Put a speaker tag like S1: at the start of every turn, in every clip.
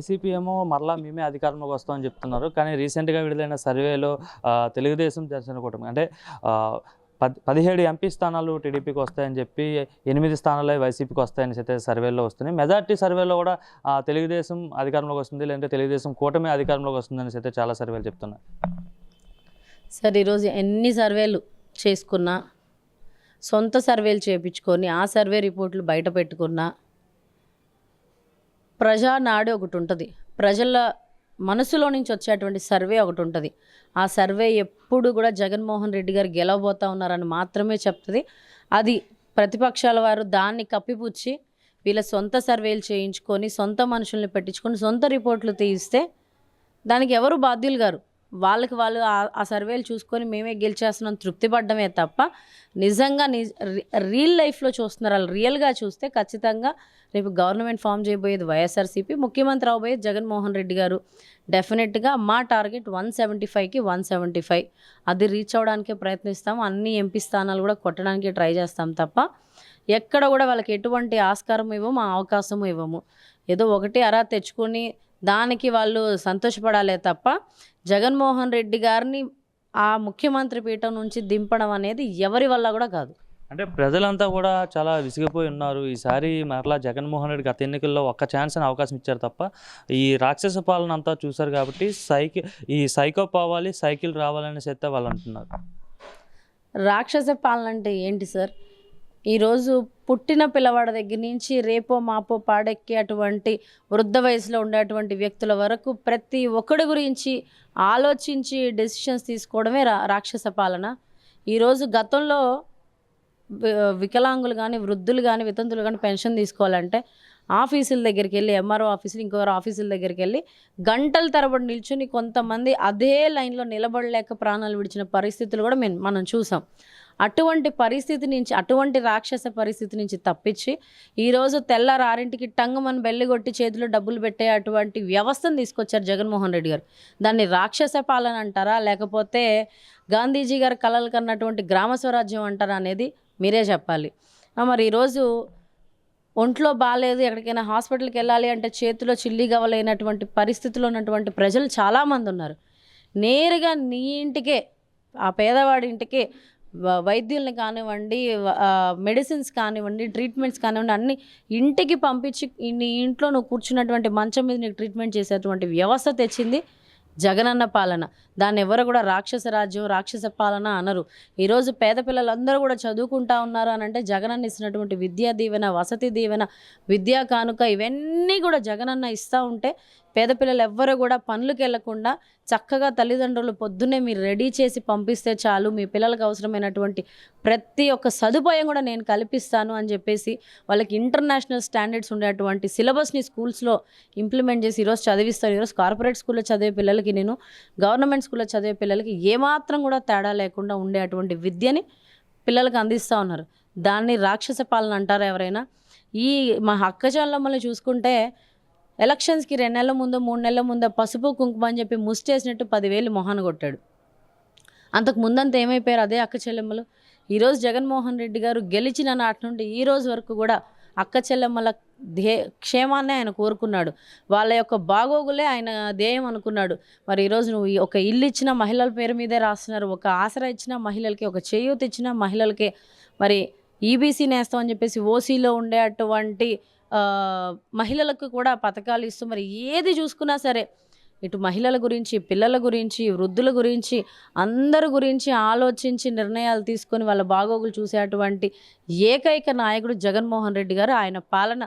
S1: YCP ఏమో మరలా మేమే అధికారంలోకి వస్తామని చెప్తున్నారు. కానీ రీసెంట్గా విడుదలైన సర్వేలో తెలుగుదేశం జనసేన కూటమి అంటే పది పద్ పదిహేడు ఎంపీ స్థానాలు టీడీపీకి వస్తాయని చెప్పి ఎనిమిది స్థానాలు వైసీపీకి వస్తాయని అయితే సర్వేలో వస్తున్నాయి. మెజార్టీ సర్వేలో కూడా తెలుగుదేశం అధికారంలోకి వస్తుంది లేదంటే తెలుగుదేశం కూటమి అధికారంలోకి వస్తుందని అయితే చాలా సర్వేలు చెప్తున్నాయి.
S2: సార్ ఈరోజు ఎన్ని సర్వేలు చేసుకున్నా సొంత సర్వేలు చేయించుకొని ఆ సర్వే రిపోర్ట్లు బయట పెట్టుకున్నా ప్రజానాడు ఒకటి ఉంటుంది. ప్రజల మనసులో నుంచి వచ్చేటువంటి సర్వే ఒకటి ఉంటుంది. ఆ సర్వే ఎప్పుడు కూడా జగన్మోహన్ రెడ్డి గారు గెలవబోతా ఉన్నారని మాత్రమే చెప్తుంది. అది ప్రతిపక్షాల వారు దాన్ని కప్పిపుచ్చి వీళ్ళ సొంత సర్వేలు చేయించుకొని సొంత మనుషుల్ని పెట్టించుకొని సొంత రిపోర్ట్లు తీయిస్తే దానికి ఎవరు బాధ్యులు గారు? వాళ్ళకి వాళ్ళు ఆ- సర్వేలు చూసుకొని మేమే గెలిచేస్తున్నాం తృప్తి పడ్డమే తప్ప నిజంగా నిజ రియల్ లైఫ్లో చూస్తున్నారు. వాళ్ళు రియల్గా చూస్తే ఖచ్చితంగా రేపు గవర్నమెంట్ ఫామ్ చేయబోయేది వైఎస్ఆర్సీపీ ముఖ్యమంత్రి అవబోయేది జగన్మోహన్ రెడ్డి గారు. డెఫినెట్గా మా టార్గెట్ వన్ సెవెంటీ ఫైవ్కి వన్ సెవెంటీ ఫైవ్ అది రీచ్ అవ్వడానికే ప్రయత్నిస్తాం. అన్ని ఎంపీ స్థానాలు కూడా కొట్టడానికి ట్రై చేస్తాం తప్ప ఎక్కడ కూడా వాళ్ళకి ఎటువంటి ఆస్కారం ఇవ్వము అవకాశము ఇవ్వము. ఏదో ఒకటి అరా తెచ్చుకొని దానికి వాళ్ళు సంతోషపడాలే తప్ప జగన్మోహన్ రెడ్డి గారిని ఆ ముఖ్యమంత్రి పీఠం నుంచి దింపడం అనేది ఎవరి వల్ల కూడా కాదు.
S1: అంటే ప్రజలంతా కూడా చాలా విసిగిపోయి ఉన్నారు. ఈసారి మరలా జగన్మోహన్ రెడ్డి గత ఎన్నికల్లో ఒక్క ఛాన్స్ అని అవకాశం ఇచ్చారు తప్ప ఈ రాక్షస పాలన అంతా చూశారు కాబట్టి సైకిల్ ఈ సైకో పోవాలి సైకిల్ రావాలని అయితే వాళ్ళు అంటున్నారు.
S2: రాక్షస పాలన అంటే ఏంటి సార్? ఈరోజు పుట్టిన పిల్లవాడి దగ్గర నుంచి రేపో మాపో పాడెక్కి అటువంటి వృద్ధ వయసులో ఉండేటువంటి వ్యక్తుల వరకు ప్రతి ఒక్కడి గురించి ఆలోచించి డెసిషన్స్ తీసుకోవడమే రా రాక్షస పాలన. ఈరోజు గతంలో వికలాంగులు కానీ వృద్ధులు కానీ వితంతులు కానీ పెన్షన్ తీసుకోవాలంటే ఆఫీసుల దగ్గరికి వెళ్ళి ఎంఆర్ఓ ఆఫీసులు ఇంకొకరు ఆఫీసుల దగ్గరికి వెళ్ళి గంటల తరబడి నిల్చుని కొంతమంది అదే లైన్లో నిలబడలేక ప్రాణాలు విడిచిన పరిస్థితులు కూడా మేము మనం చూసాం. అటువంటి పరిస్థితి నుంచి అటువంటి రాక్షస పరిస్థితి నుంచి తప్పించి ఈరోజు తెల్లారు టంగ్ టంగమని బెల్లగొట్టి చేతిలో డబ్బులు పెట్టే అటువంటి వ్యవస్థను తీసుకొచ్చారు జగన్మోహన్ రెడ్డి గారు. దాన్ని రాక్షస పాలన అంటారా? లేకపోతే గాంధీజీ గారు కలలు కన్నటువంటి గ్రామ స్వరాజ్యం అంటారా అనేది మీరే చెప్పాలి. మరి ఈరోజు ఒంట్లో బాగాలేదు ఎక్కడికైనా హాస్పిటల్కి వెళ్ళాలి అంటే చేతిలో చిల్లి గవలైనటువంటి పరిస్థితిలో ఉన్నటువంటి ప్రజలు చాలామంది ఉన్నారు. నేరుగా నీ ఇంటికే ఆ పేదవాడి ఇంటికే వ- వైద్యుల్ని కానివ్వండి మెడిసిన్స్ కానివ్వండి ట్రీట్మెంట్స్ కానివ్వండి అన్ని ఇంటికి పంపించి నీ ఇంట్లో నువ్వు కూర్చున్నటువంటి మంచం మీద నీకు ట్రీట్మెంట్ చేసేటువంటి వ్యవస్థ తెచ్చింది. జగనన్న పాలన. దాన్ని ఎవరు కూడా రాక్షస రాజ్యం రాక్షస పాలన అనరు. ఈరోజు పేద పిల్లలందరూ కూడా చదువుకుంటా ఉన్నారు అని అంటే జగనన్న ఇస్తున్నటువంటి విద్యా దీవెన వసతి దీవెన విద్యా కానుక ఇవన్నీ కూడా జగనన్న ఇస్తూ ఉంటే పేద పిల్లలు ఎవ్వరు కూడా పనులకు వెళ్ళకుండా చక్కగా తల్లిదండ్రులు పొద్దున్నే మీరు రెడీ చేసి పంపిస్తే చాలు మీ పిల్లలకు అవసరమైనటువంటి ప్రతి ఒక్క సదుపాయం కూడా నేను కల్పిస్తాను అని చెప్పేసి వాళ్ళకి ఇంటర్నేషనల్ స్టాండర్డ్స్ ఉండేటువంటి సిలబస్ని స్కూల్స్లో ఇంప్లిమెంట్ చేసి ఈరోజు చదివిస్తాను ఈరోజు కార్పొరేట్ స్కూల్లో చదివే పిల్లలకి నేను గవర్నమెంట్ స్కూల్లో చదివే పిల్లలకి ఏమాత్రం కూడా తేడా లేకుండా ఉండేటువంటి విద్యని పిల్లలకు అందిస్తూ ఉన్నారు. దాన్ని రాక్షస పాలన అంటారా ఎవరైనా? ఈ మా అక్కచాలమ్మల్ని చూసుకుంటే ఎలక్షన్స్కి రెండు నెలల ముందు మూడు నెలల ముందు పసుపు కుంకుమ అని చెప్పి ముస్టేసినట్టు పదివేలు మొహాన్ కొట్టాడు. అంతకు ముందంతా ఏమైపోయారు అదే అక్క చెల్లెమ్మలు? ఈరోజు జగన్మోహన్ రెడ్డి గారు గెలిచిన నాటి నుండి ఈ రోజు వరకు కూడా అక్క చెల్లెమ్మల ధ్యే క్షేమాన్ని ఆయన కోరుకున్నాడు. వాళ్ళ యొక్క బాగోగులే ఆయన ధ్యేయం అనుకున్నాడు. మరి ఈరోజు నువ్వు ఒక ఇల్లు ఇచ్చిన మహిళల పేరు మీదే రాస్తున్నారు. ఒక ఆసరా ఇచ్చిన మహిళలకి ఒక చేయూత ఇచ్చిన మహిళలకి. మరి ఈబీసీ నేస్తాం అని చెప్పేసి ఓసీలో ఉండే అటువంటి మహిళలకు కూడా పథకాలు ఇస్తూ మరి ఏది చూసుకున్నా సరే ఇటు మహిళల గురించి పిల్లల గురించి వృద్ధుల గురించి అందరి గురించి ఆలోచించి నిర్ణయాలు తీసుకొని వాళ్ళ బాగోగులు చూసేటువంటి ఏకైక నాయకుడు జగన్మోహన్ రెడ్డి గారు. ఆయన పాలన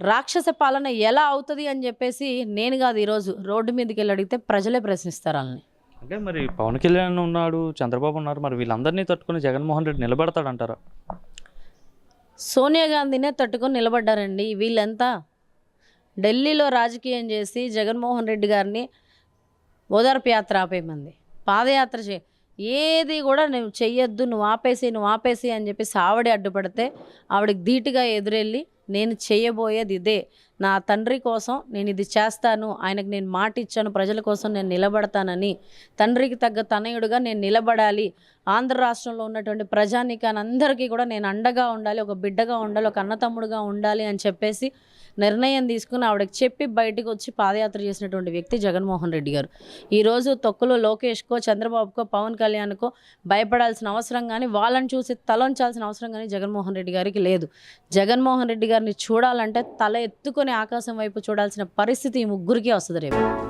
S2: రాక్షస పాలన ఎలా అవుతుంది అని చెప్పేసి నేను కాదు ఈరోజు రోడ్డు మీదకి వెళ్ళి అడిగితే ప్రజలే ప్రశ్నిస్తారు వాళ్ళని.
S1: అంటే మరి పవన్ కళ్యాణ్ ఉన్నాడు చంద్రబాబు ఉన్నారు మరి వీళ్ళందరినీ తట్టుకుని జగన్మోహన్ రెడ్డి నిలబడతాడంటారా?
S2: సోనియా గాంధీనే తట్టుకొని నిలబడ్డారండి. వీళ్ళంతా ఢిల్లీలో రాజకీయం చేసి జగన్మోహన్ రెడ్డి గారిని ఓదార్పు యాత్ర ఆపేయమంది. పాదయాత్ర చే ఏది కూడా నువ్వు చెయ్యొద్దు నువ్వు ఆపేసి నువ్వు ఆపేసి అని చెప్పేసి ఆవిడే అడ్డుపడితే ఆవిడకి ధీటుగా ఎదురెళ్ళి నేను చేయబోయేది ఇదే. నా తండ్రి కోసం నేను ఇది చేస్తాను. ఆయనకు నేను మాట ఇచ్చాను. ప్రజల కోసం నేను నిలబడతానని. తండ్రికి తగ్గ తనయుడుగా నేను నిలబడాలి. ఆంధ్ర రాష్ట్రంలో ఉన్నటువంటి ప్రజానీకాన్ని అందరికీ కూడా నేను అండగా ఉండాలి. ఒక బిడ్డగా ఉండాలి. ఒక అన్నతమ్ముడుగా ఉండాలి అని చెప్పేసి నిర్ణయం తీసుకుని ఆవిడకి చెప్పి బయటకు వచ్చి పాదయాత్ర చేసినటువంటి వ్యక్తి జగన్మోహన్ రెడ్డి గారు. ఈరోజు తొక్కులో లోకేష్కో చంద్రబాబుకో పవన్ కళ్యాణ్కో భయపడాల్సిన అవసరం కానీ వాళ్ళని చూసి తలంచాల్సిన అవసరం కానీ జగన్మోహన్ రెడ్డి గారికి లేదు. జగన్మోహన్ రెడ్డి గారిని చూడాలంటే తల ఎత్తుకొని ఆకాశం వైపు చూడాల్సిన పరిస్థితి ఈ ముగ్గురికి వస్తుంది రేపు.